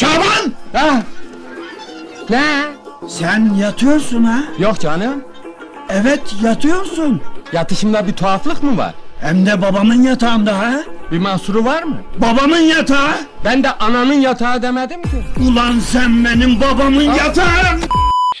Şaban! Ha? Ne? Sen yatıyorsun ha? Yok canım. Evet yatıyorsun. Yatışımda bir tuhaflık mı var? Hem de babamın yatağında ha? Bir mahsuru var mı? Babamın yatağı. Ben de ananın yatağı demedim ki. Ulan sen benim babamın yatağım.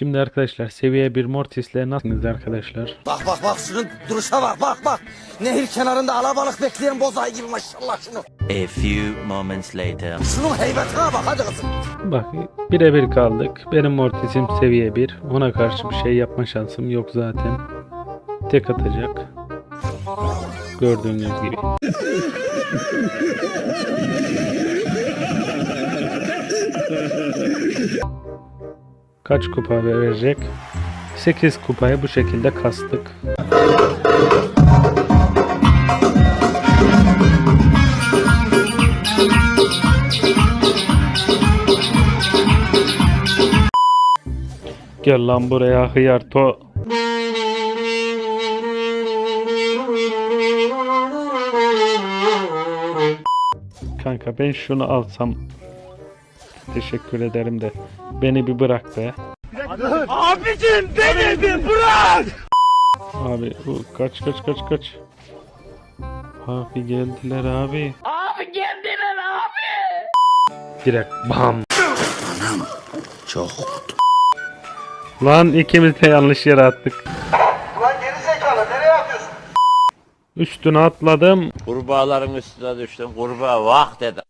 Şimdi arkadaşlar seviye 1 Mortis'le nasılsınız arkadaşlar? Bak bak bak şunun duruşa bak bak bak. Nehir kenarında alabalık bekleyen bozay gibi maşallah şunu. A few moments later. Şunun heybetine bak hadi kızım. Bak birebir kaldık. Benim Mortis'im seviye 1. Ona karşı bir şey yapma şansım yok zaten. Tek atacak. Gördüğünüz gibi. Kaç kupa verecek? 8 kupayı bu şekilde kastık. Gel lan buraya hıyar to. Kanka ben şunu alsam teşekkür ederim de beni bir bırak be. Abicim beni bir bırak. Abi bu kaç kaç kaç kaç. Abi geldiler abi. Abi geldiler abi. Direkt bam. Çok. Lan ikimiz de yanlış yere attık. Ulan geri zekalı nereye atıyorsun? Üstüne atladım. Kurbağaların üstüne düştüm. Kurbağa vah dedi.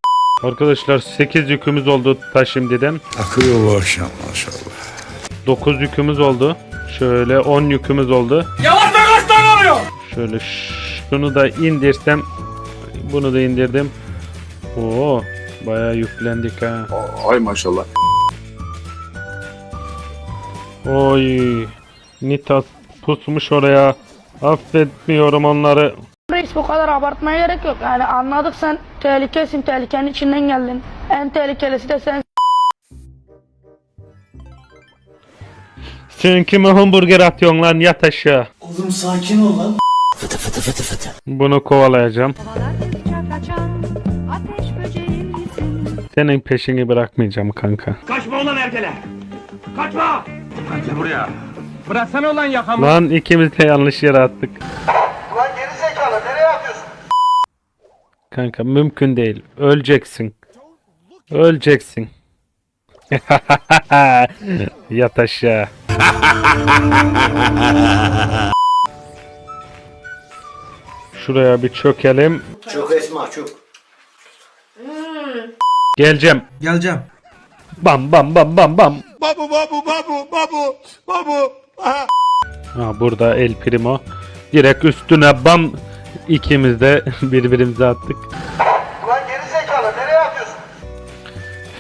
Arkadaşlar 8 yükümüz oldu ta şimdiden. Akıyor bu akşam maşallah. 9 yükümüz oldu. Şöyle 10 yükümüz oldu. Yavaş kaç tane oluyor? Şöyle şunu da indirsem bunu da indirdim. Oo bayağı yüklendik ha. Ay maşallah. Oy Nitas pusmuş oraya. Affetmiyorum onları. Reis bu kadar abartmaya gerek yok. Yani anladık sen tehlikesin, tehlikenin içinden geldin. En tehlikelisi de sen. Sen kime hamburger atıyorsun lan yat aşağı. Oğlum sakin ol lan. Bunu kovalayacağım. Kovalardıkça kaçan ateş böceğim misin? Senin peşini bırakmayacağım kanka. Bıraksana olan yakamı. Lan ikimiz de yanlış yere attık. Ulan geri zekalı nereye atıyorsun? Kanka mümkün değil. Öleceksin. Öleceksin. Yat aşağı. Şuraya bir çökelim. Çok esma çok. Geleceğim. Geleceğim. Bam bam bam bam bam. Babu babu babu babu babu. Ha burada El Primo. Direkt üstüne bam. İkimiz de birbirimize attık. Ulan geri zekalı nereye atıyorsun?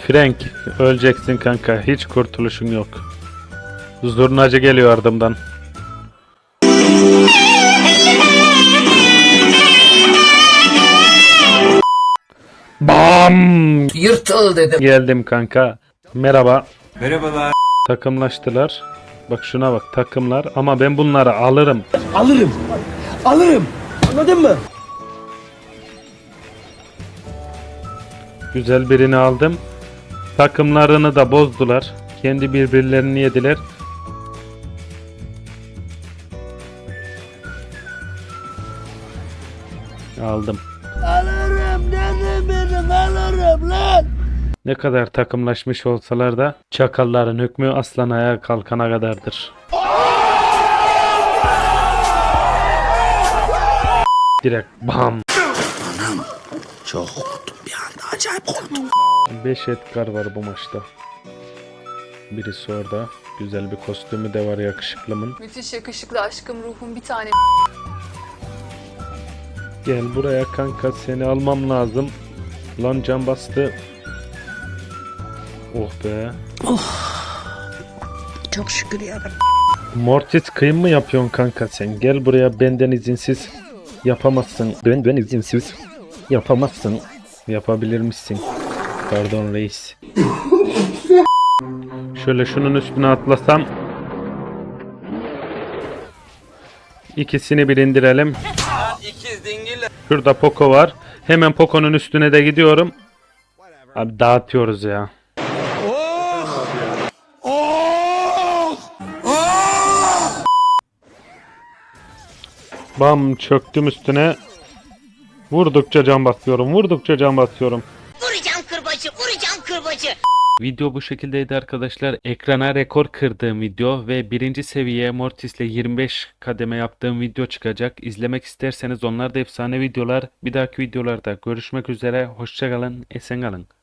Frank öleceksin kanka. Hiç kurtuluşun yok. Zurnacı geliyor ardımdan. Bam! Yırtıl dedim. Geldim kanka. Merhaba. Merhabalar. Takımlaştılar. Bak şuna bak takımlar ama ben bunları alırım. Alırım. Alırım. Anladın mı? Güzel birini aldım. Takımlarını da bozdular. Kendi birbirlerini yediler. Aldım. Alırım dedim benim alırım lan. Ne kadar takımlaşmış olsalar da çakalların hükmü aslan ayağa kalkana kadardır. Direkt bam. Çok korktum bir anda acayip korktum. 5 Edgar var bu maçta. Birisi orada. Güzel bir kostümü de var yakışıklımın. Müthiş yakışıklı aşkım ruhum bir tane. Gel buraya kanka seni almam lazım. Lan can bastı. Oh be. Çok şükür ya. Mortis kıyım mı yapıyorsun kanka sen? Gel buraya benden izinsiz. Yapamazsın. Ben ben izinsiz. Yapamazsın. Yapabilir misin? Pardon reis. Şöyle şunun üstüne atlasam. İkisini bir indirelim. Şurada Poco var. Hemen Poco'nun üstüne de gidiyorum. Abi dağıtıyoruz ya. Bam çöktüm üstüne. Vurdukça can basıyorum. Vurdukça can basıyorum. Vuracağım kırbacı, vuracağım kırbacı. Video bu şekildeydi arkadaşlar. Ekrana rekor kırdığım video ve birinci seviye Mortis'le 25 kademe yaptığım video çıkacak. İzlemek isterseniz onlar da efsane videolar. Bir dahaki videolarda görüşmek üzere. Hoşçakalın, esen kalın.